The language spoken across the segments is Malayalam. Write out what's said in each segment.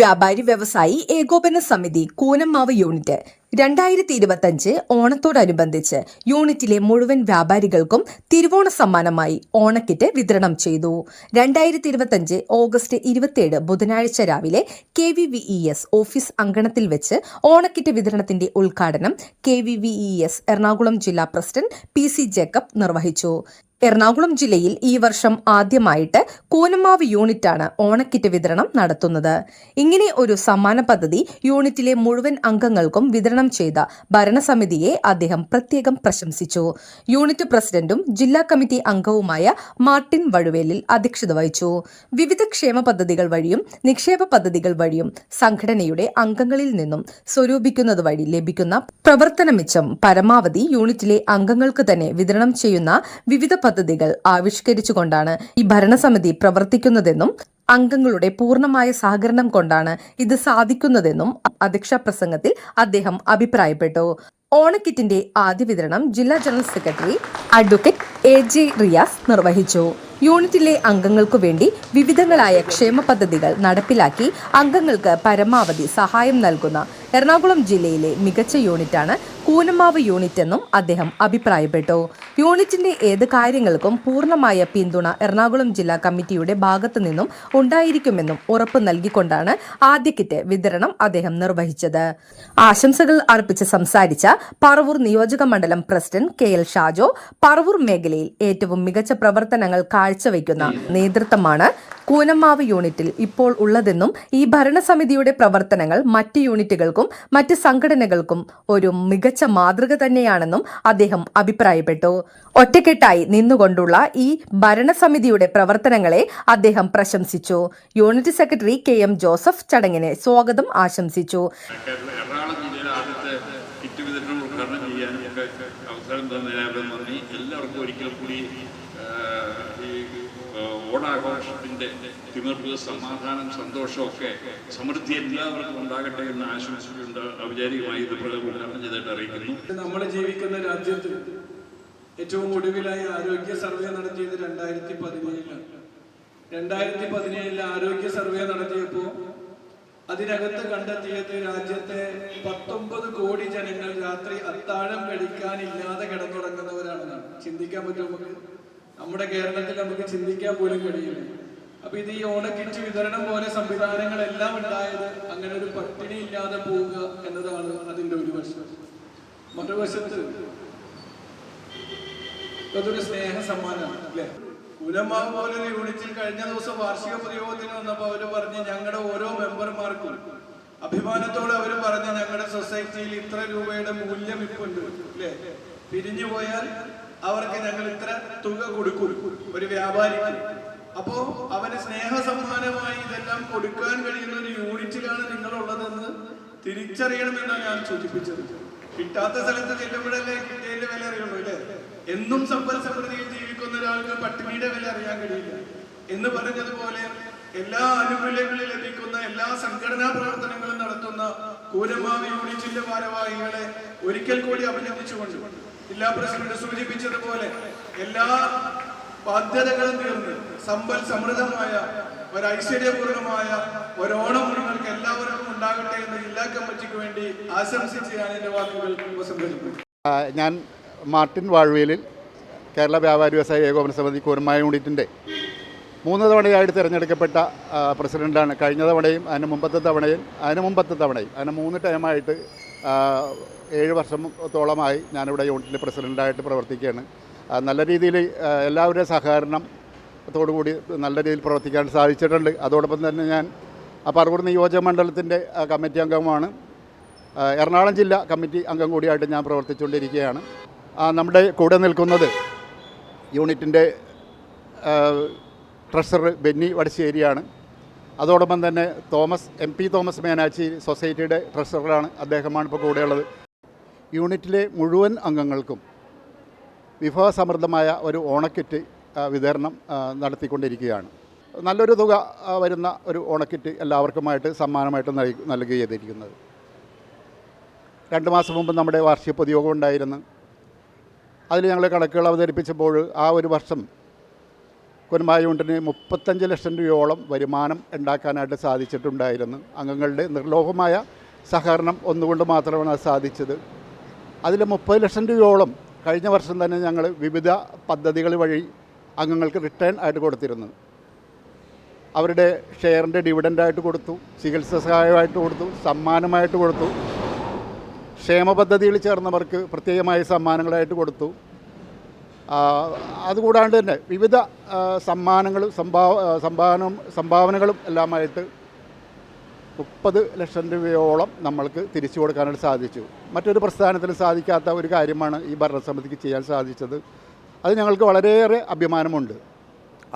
വ്യാപാരി വ്യവസായി ഏകോപന സമിതി കൂനമ്മാവ് യൂണിറ്റ് രണ്ടായിരത്തി ഇരുപത്തഞ്ച് ഓണത്തോടനുബന്ധിച്ച് യൂണിറ്റിലെ മുഴുവൻ വ്യാപാരികൾക്കും തിരുവോണ സമ്മാനമായി ഓണക്കിറ്റ് വിതരണം ചെയ്തു. രണ്ടായിരത്തി ഇരുപത്തഞ്ച് ഓഗസ്റ്റ് ഇരുപത്തിയേഴ് ബുധനാഴ്ച രാവിലെ K V V E S office അങ്കണത്തിൽ വെച്ച് ഓണക്കിറ്റ് വിതരണത്തിന്റെ ഉദ്ഘാടനം K V V E S Ernakulam ജില്ലാ പ്രസിഡന്റ് പി സി ജേക്കബ് നിർവഹിച്ചു. എറണാകുളം ജില്ലയിൽ ഈ വർഷം ആദ്യമായിട്ട് കൂനമാവ് യൂണിറ്റാണ് ഓണക്കിറ്റ് വിതരണം നടത്തുന്നത്. ഇങ്ങനെ ഒരു സമ്മാന പദ്ധതി യൂണിറ്റിലെ മുഴുവൻ അംഗങ്ങൾക്കും വിതരണം ചെയ്ത ഭരണസമിതിയെ അദ്ദേഹം പ്രത്യേകം പ്രശംസിച്ചു. യൂണിറ്റ് പ്രസിഡന്റും ജില്ലാ കമ്മിറ്റി അംഗവുമായ മാർട്ടിൻ വഴുവേലിൽ അധ്യക്ഷത വഹിച്ചു. വിവിധ ക്ഷേമ പദ്ധതികൾ വഴിയും നിക്ഷേപ പദ്ധതികൾ വഴിയും സംഘടനയുടെ അംഗങ്ങളിൽ നിന്നും സ്വരൂപിക്കുന്നത് വഴി ലഭിക്കുന്ന പ്രവർത്തന മിച്ചം പരമാവധി യൂണിറ്റിലെ അംഗങ്ങൾക്ക് തന്നെ വിതരണം ചെയ്യുന്ന വിവിധ പദ്ധതികൾ ആവിഷ്കരിച്ചുകൊണ്ടാണ് ഈ ഭരണസമിതി പ്രവർത്തിക്കുന്നതെന്നും അംഗങ്ങളുടെ പൂർണമായ സഹകരണം കൊണ്ടാണ് ഇത് സാധിക്കുന്നതെന്നും അധ്യക്ഷ പ്രസംഗത്തിൽ അദ്ദേഹം അഭിപ്രായപ്പെട്ടു. ഓണക്കിറ്റിന്റെ ആദ്യ വിതരണം ജില്ലാ general secretary advocate A J Riyas നിർവഹിച്ചു. യൂണിറ്റിലെ അംഗങ്ങൾക്കു വേണ്ടി വിവിധങ്ങളായ ക്ഷേമ പദ്ധതികൾ നടപ്പിലാക്കി അംഗങ്ങൾക്ക് പരമാവധി സഹായം നൽകുന്ന എറണാകുളം ജില്ലയിലെ മികച്ച യൂണിറ്റാണ് കൂനമാവ് യൂണിറ്റ് എന്നും അദ്ദേഹം അഭിപ്രായപ്പെട്ടു. യൂണിറ്റിന്റെ ഏത് കാര്യങ്ങൾക്കും പൂർണമായ പിന്തുണ എറണാകുളം ജില്ലാ കമ്മിറ്റിയുടെ ഭാഗത്തു നിന്നും ഉണ്ടായിരിക്കുമെന്നും ഉറപ്പ് നൽകിക്കൊണ്ടാണ് ആദ്യ കിറ്റ് വിതരണം അദ്ദേഹം നിർവഹിച്ചത്. ആശംസകൾ അർപ്പിച്ച് സംസാരിച്ച പറവൂർ നിയോജക മണ്ഡലം president K L Shajo Paravur മേഖലയിൽ ഏറ്റവും മികച്ച പ്രവർത്തനങ്ങൾ കാഴ്ചവെക്കുന്ന നേതൃത്വമാണ് കൂനമ്മാവ് യൂണിറ്റിൽ ഇപ്പോൾ ഉള്ളതെന്നും ഈ ഭരണസമിതിയുടെ പ്രവർത്തനങ്ങൾ മറ്റ് യൂണിറ്റുകൾക്കും മറ്റ് സംഘടനകൾക്കും ഒരു മികച്ച മാതൃക തന്നെയാണെന്നും അദ്ദേഹം അഭിപ്രായപ്പെട്ടു. ഒറ്റക്കെട്ടായി നിന്നുകൊണ്ടുള്ള ഈ ഭരണസമിതിയുടെ പ്രവർത്തനങ്ങളെ അദ്ദേഹം പ്രശംസിച്ചു. Unit secretary K M Joseph ചടങ്ങിനെ സ്വാഗതം ആശംസിച്ചു കേരള- എറണാകുളം ജില്ലയിലെ ആദ്യത്തെ കിറ്റ് വിതരണം ഉദ്ഘാടനം ചെയ്യാനും ഒക്കെ അവസരം തന്നതിനാലും നന്ദി എല്ലാവർക്കും ഒരിക്കൽ കൂടി ആ, ഈ ആ, ഓണാഘോഷത്തിന്റെ തിമിർപ്പ് സമാധാനം സന്തോഷമൊക്കെ സമൃദ്ധി എല്ലാവർക്കും ഉണ്ടാകട്ടെ എന്ന് ആശംസിച്ചുകൊണ്ട് ഔപചാരികമായി ഇത് ഉദ്ഘാടനം ചെയ്തിട്ട് അറിയിക്കുന്നു. നമ്മൾ ജീവിക്കുന്ന രാജ്യത്ത് ഏറ്റവും ഒടുവിലായി ആരോഗ്യ സർവേ നടത്തിയത് രണ്ടായിരത്തി പതിനേഴിലാണ് രണ്ടായിരത്തി പതിനേഴിൽ ആരോഗ്യ സർവേ നടത്തിയപ്പോൾ അതിനകത്ത് കണ്ടെത്തിയത് രാജ്യത്തെ പത്തൊമ്പത് കോടി ജനങ്ങൾ രാത്രി അത്താഴം കഴിക്കാനില്ലാതെ കിടന്നുറങ്ങുന്നവരാണെന്നാണ്. ചിന്തിക്കാൻ നമുക്ക്? നമ്മുടെ കേരളത്തിൽ നമുക്ക് ചിന്തിക്കാൻ പോലും കഴിയില്ല. അപ്പൊ ഇത് ഈ ഓണക്കിറ്റ് വിതരണം പോലെ സംവിധാനങ്ങളെല്ലാം ഉണ്ടായത് അങ്ങനെ ഒരു പട്ടിണി ഇല്ലാതെ പോവുക എന്നതാണ് അതിന്റെ ഒരു വശം. മറുവശത്ത് അതൊരു സ്നേഹ സമ്മാനമാണ് അല്ലേ? കുലമാവ് പോലൊരു യൂണിറ്റിൽ കഴിഞ്ഞ ദിവസം വാർഷിക പ്രയോഗത്തിന് വന്നപ്പോൾ അവർ പറഞ്ഞ് ഞങ്ങളുടെ ഓരോ മെമ്പർമാർക്കും അഭിമാനത്തോടെ അവർ പറഞ്ഞ ഞങ്ങളുടെ സൊസൈറ്റിയിൽ ഇത്ര രൂപയുടെ മൂല്യം ഇപ്പുണ്ട് അല്ലേ? പിരിഞ്ഞു പോയാൽ അവർക്ക് ഞങ്ങൾ ഇത്ര തുക കൊടുക്കും ഒരു വ്യാപാരിക്ക്. അപ്പോ അവന് സ്നേഹ സമ്മാനമായി ഇതെല്ലാം കൊടുക്കാൻ കഴിയുന്ന ഒരു യൂണിറ്റിലാണ് നിങ്ങളുള്ളതെന്ന് തിരിച്ചറിയണമെന്നാണ് ഞാൻ സൂചിപ്പിച്ചത്. കിട്ടാത്ത സ്ഥലത്ത് ചെല്ലുമ്പോഴല്ലേ കിട്ടിയതിന്റെ വില അറിയുള്ളൂ അല്ലേ? എന്നും സമ്പൽ സമൃദ്ധിയിൽ ജീവിക്കുന്ന ഒരാൾക്ക് പട്ടിണിയുടെ വില അറിയാൻ കഴിയില്ല. എന്ന് പറഞ്ഞതുപോലെ എല്ലാ ആനുകൂല്യങ്ങളും ലഭിക്കുന്ന എല്ലാ സംഘടനാ പ്രവർത്തനങ്ങളും നടത്തുന്ന കൂരമാവ് യൂണിറ്റിന്റെ ഭാരവാഹികളെ ഒരിക്കൽ കൂടി അഭിനന്ദിച്ചുകൊണ്ട് ജില്ലാ പ്രസിഡന്റ് സൂചിപ്പിച്ചതുപോലെ എല്ലാ ബാധ്യതകളും തീർന്ന് സമ്പൽ സമൃദ്ധമായ ഒരു ഐശ്വര്യപൂർണമായ ഒരു ഓണം നിങ്ങൾക്ക് എല്ലാവർക്കും ഉണ്ടാകട്ടെ എന്ന് ജില്ലാ കമ്മിറ്റിക്ക് വേണ്ടി ആശംസിച്ച് ഞാൻ എന്റെ വാക്കുകൾ ഉപസംഹരിക്കുന്നു ഞാൻ മാർട്ടിൻ വാഴ്വേലിൽ കേരള വ്യാപാരി വ്യവസായ ഏകോപന സമിതി കൂരമായ യൂണിറ്റിന്റെ മൂന്ന് തവണയായിട്ട് തിരഞ്ഞെടുക്കപ്പെട്ട പ്രസിഡന്റാണ് കഴിഞ്ഞ തവണയും അതിന് മുമ്പത്തെ തവണയും അതിന് മുമ്പത്തെ തവണയും അതിന് മൂന്ന് ടൈമായിട്ട് ഏഴ് വർഷത്തോളമായി ഞാനിവിടെ യൂണിറ്റിന്റെ പ്രസിഡന്റായിട്ട് പ്രവർത്തിക്കുകയാണ്. നല്ല രീതിയിൽ എല്ലാവരുടെയും എല്ലാവരുടെയും സഹകരണത്തോടുകൂടി നല്ല രീതിയിൽ പ്രവർത്തിക്കാൻ സാധിച്ചിട്ടുണ്ട്. അതോടൊപ്പം തന്നെ ഞാൻ പറവൂർ നിയോജക മണ്ഡലത്തിന്റെ കമ്മിറ്റി അംഗമാണ് എറണാകുളം ജില്ല കമ്മിറ്റി അംഗം കൂടിയായിട്ട് ഞാൻ പ്രവർത്തിച്ചുകൊണ്ടിരിക്കുകയാണ്. നമ്മുടെ കൂടെ നിൽക്കുന്നത് യൂണിറ്റിന്റെ ട്രഷറർ ബെന്നി വടശ്ശേരിയാണ്. അതോടൊപ്പം തന്നെ Thomas M P Thomas Menachi സൊസൈറ്റിയുടെ ട്രഷററാണ് അദ്ദേഹമാണ് ഇപ്പോൾ കൂടെയുള്ളത്. യൂണിറ്റിലെ മുഴുവൻ അംഗങ്ങൾക്കും വിഭവസമൃദ്ധമായ ഒരു ഓണക്കിറ്റ് വിതരണം നടത്തിക്കൊണ്ടിരിക്കുകയാണ്. നല്ലൊരു തുക വരുന്ന ഒരു ഓണക്കിറ്റ് എല്ലാവർക്കുമായിട്ട് സമ്മാനമായിട്ട് നൽകി നൽകുക ചെയ്തിരിക്കുന്നത്. രണ്ട് മാസം മുമ്പ് നമ്മുടെ വാർഷിക പൊതുയോഗം ഉണ്ടായിരുന്നു. അതിൽ ഞങ്ങൾ കണക്കുകൾ അവതരിപ്പിച്ചപ്പോൾ ആ ഒരു വർഷം യൂണിറ്റിന് മുപ്പത്തഞ്ച് ലക്ഷം രൂപയോളം വരുമാനം ഉണ്ടാക്കാനായിട്ട് സാധിച്ചിട്ടുണ്ടായിരുന്നു. അംഗങ്ങളുടെ നിർലോഭമായ സഹകരണം ഒന്നുകൊണ്ട് മാത്രമാണ് അത് സാധിച്ചത്. അതിൽ മുപ്പത് ലക്ഷം രൂപയോളം കഴിഞ്ഞ വർഷം തന്നെ ഞങ്ങൾ വിവിധ പദ്ധതികൾ വഴി അംഗങ്ങൾക്ക് റിട്ടേൺ ആയിട്ട് കൊടുത്തിരുന്നു. അവരുടെ ഷെയറിന്റെ ഡിവിഡന്റായിട്ട് കൊടുത്തു ചികിത്സ സഹായമായിട്ട് കൊടുത്തു സമ്മാനമായിട്ട് കൊടുത്തു. ക്ഷേമ പദ്ധതിയിൽ ചേർന്നവർക്ക് പ്രത്യേകമായ സമ്മാനങ്ങളായിട്ട് കൊടുത്തു. അതുകൂടാണ്ട് തന്നെ വിവിധ സമ്മാനങ്ങളും സംഭാവ സംഭാവനം സംഭാവനകളും എല്ലാമായിട്ട് മുപ്പത് ലക്ഷം രൂപയോളം നമ്മൾക്ക് തിരിച്ചു കൊടുക്കാനായിട്ട് സാധിച്ചു. മറ്റൊരു പ്രസ്ഥാനത്തിന് സാധിക്കാത്ത ഒരു കാര്യമാണ് ഈ ഭരണസമിതിക്ക് ചെയ്യാൻ സാധിച്ചത്. അത് ഞങ്ങൾക്ക് വളരെയേറെ അഭിമാനമുണ്ട്.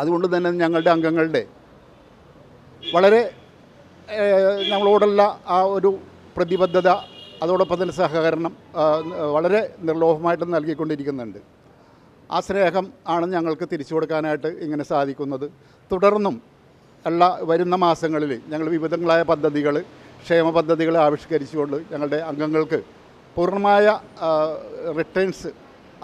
അതുകൊണ്ട് തന്നെ ഞങ്ങളുടെ അംഗങ്ങളുടെ വളരെ ഞങ്ങളോടുള്ള ആ ഒരു പ്രതിബദ്ധത അതോടൊപ്പം തന്നെ സഹകരണം വളരെ നിർലോഭമായിട്ട് നൽകിക്കൊണ്ടിരിക്കുന്നുണ്ട്. ആ സ്നേഹം ആണ് ഞങ്ങൾക്ക് തിരിച്ചു കൊടുക്കാനായിട്ട് ഇങ്ങനെ സാധിക്കുന്നത്. തുടർന്നും എല്ലാ വരുന്ന മാസങ്ങളിൽ ഞങ്ങൾ വിവിധങ്ങളായ പദ്ധതികൾ ക്ഷേമ പദ്ധതികൾ ആവിഷ്കരിച്ചുകൊണ്ട് ഞങ്ങളുടെ അംഗങ്ങൾക്ക് പൂർണമായ റിട്ടേൺസ്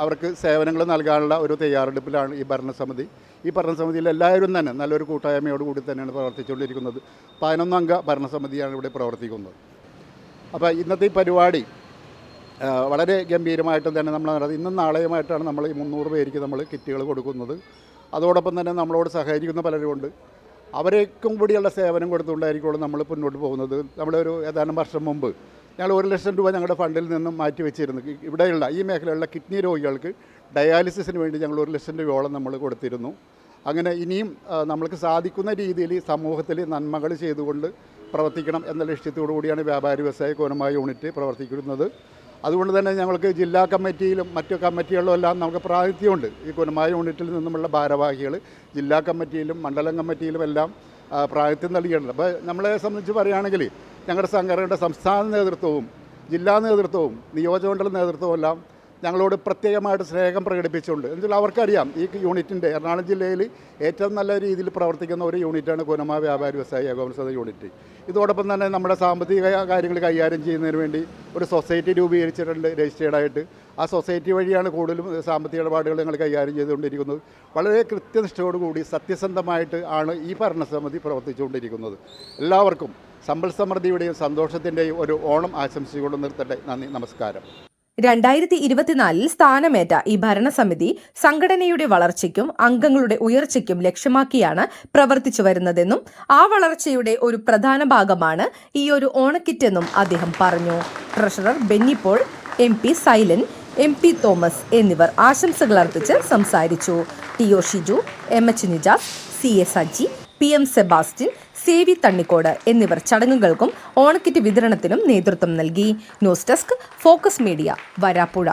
അവർക്ക് സേവനങ്ങൾ നൽകാനുള്ള ഒരു തയ്യാറെടുപ്പിലാണ് ഈ ഭരണസമിതി. ഈ ഭരണസമിതിയിൽ എല്ലാവരും തന്നെ നല്ലൊരു കൂട്ടായ്മയോട് കൂടി തന്നെയാണ് പ്രവർത്തിച്ചുകൊണ്ടിരിക്കുന്നത്. പതിനൊന്നംഗ ഭരണസമിതിയാണ് ഇവിടെ പ്രവർത്തിക്കുന്നത്. അപ്പോൾ ഇന്നത്തെ ഈ പരിപാടി വളരെ ഗംഭീരമായിട്ടും തന്നെ നമ്മൾ നടത്തി ഇന്നും നാളെയുമായിട്ടാണ് നമ്മൾ ഈ മുന്നൂറ് പേർക്ക് നമ്മൾ കിറ്റുകൾ കൊടുക്കുന്നത്. അതോടൊപ്പം തന്നെ നമ്മളോട് സഹകരിക്കുന്ന പലരുമുണ്ട്. അവരേക്കും കൂടിയുള്ള സേവനം കൊടുത്തുകൊണ്ടായിരിക്കുള്ളൂ നമ്മൾ മുന്നോട്ട് പോകുന്നത്. നമ്മുടെ ഒരു ഏതാനും വർഷം മുമ്പ് ഞങ്ങൾ ഒരു ലക്ഷം രൂപ ഞങ്ങളുടെ ഫണ്ടിൽ നിന്നും മാറ്റി വെച്ചിരുന്നു. ഇവിടെയുള്ള ഈ മേഖലയിലുള്ള കിഡ്നി രോഗികൾക്ക് ഡയാലിസിസിന് വേണ്ടി ഞങ്ങൾ ഒരു ലക്ഷം രൂപയോളം നമ്മൾ കൊടുത്തിരുന്നു. അങ്ങനെ ഇനിയും നമ്മൾക്ക് സാധിക്കുന്ന രീതിയിൽ സമൂഹത്തിൽ നന്മകൾ ചെയ്തുകൊണ്ട് പ്രവർത്തിക്കണം എന്ന ലക്ഷ്യത്തോടു കൂടിയാണ് വ്യാപാരി വ്യവസായ കോനമായ യൂണിറ്റ് പ്രവർത്തിക്കുന്നത്. അതുകൊണ്ട് തന്നെ ഞങ്ങൾക്ക് ജില്ലാ കമ്മിറ്റിയിലും മറ്റു കമ്മിറ്റികളിലും എല്ലാം നമുക്ക് പ്രാതിനിധ്യമുണ്ട്. ഈ കുനമായ യൂണിറ്റിൽ നിന്നുമുള്ള ഭാരവാഹികൾ ജില്ലാ കമ്മിറ്റിയിലും മണ്ഡലം കമ്മിറ്റിയിലും എല്ലാം പ്രാതിനിധ്യം നൽകിയിട്ടുണ്ട്. അപ്പോൾ നമ്മളെ സംബന്ധിച്ച് പറയുകയാണെങ്കിൽ ഞങ്ങളുടെ സംഘടനയുടെ സംസ്ഥാന നേതൃത്വവും ജില്ലാ നേതൃത്വവും നിയോജകമണ്ഡല നേതൃത്വവും എല്ലാം ഞങ്ങളോട് പ്രത്യേകമായിട്ട് സ്നേഹം പ്രകടിപ്പിച്ചുകൊണ്ട്. എന്നുവെച്ചാൽ അവർക്കറിയാം ഈ യൂണിറ്റിന്റെ എറണാകുളം ജില്ലയിൽ ഏറ്റവും നല്ല രീതിയിൽ പ്രവർത്തിക്കുന്ന ഒരു യൂണിറ്റാണ് കുനമ വ്യാപാരി വ്യവസായ ഏകോപന സമിതി യൂണിറ്റ്. ഇതോടൊപ്പം തന്നെ നമ്മുടെ സാമ്പത്തിക കാര്യങ്ങൾ കൈകാര്യം ചെയ്യുന്നതിന് വേണ്ടി ഒരു സൊസൈറ്റി രൂപീകരിച്ചിട്ടുണ്ട് രജിസ്റ്റേർഡായിട്ട് ആ സൊസൈറ്റി വഴിയാണ് കൂടുതലും സാമ്പത്തിക ഇടപാടുകൾ ഞങ്ങൾ കൈകാര്യം ചെയ്തുകൊണ്ടിരിക്കുന്നത്. വളരെ കൃത്യനിഷ്ഠയോടുകൂടി സത്യസന്ധമായിട്ട് ആണ് ഈ ഭരണസമിതി പ്രവർത്തിച്ചുകൊണ്ടിരിക്കുന്നത്. എല്ലാവർക്കും സമ്പൽ സമൃദ്ധിയുടെയും സന്തോഷത്തിന്റെയും ഒരു ഓണം ആശംസിച്ചുകൊണ്ട് നിർത്തട്ടെ. നന്ദി നമസ്കാരം. രണ്ടായിരത്തി ഇരുപത്തിനാലിൽ സ്ഥാനമേറ്റ ഈ ഭരണസമിതി സംഘടനയുടെ വളർച്ചയ്ക്കും അംഗങ്ങളുടെ ഉയർച്ചയ്ക്കും ലക്ഷ്യമാക്കിയാണ് പ്രവർത്തിച്ചു വരുന്നതെന്നും ആ വളർച്ചയുടെ ഒരു പ്രധാന ഭാഗമാണ് ഈ ഒരു ഓണക്കിറ്റ് എന്നും അദ്ദേഹം പറഞ്ഞു. Treasurer Benny Paul M P Sailan M P Thomas എന്നിവർ ആശംസകൾ അർപ്പിച്ച് സംസാരിച്ചു. T O Shiju M H Nijas C S Aji P M Sebastian V Thannikode എന്നിവർ ചടങ്ങുകൾക്കും ഓണക്കിറ്റ് വിതരണത്തിനും നേതൃത്വം നൽകി. News desk focus media Varapuzha.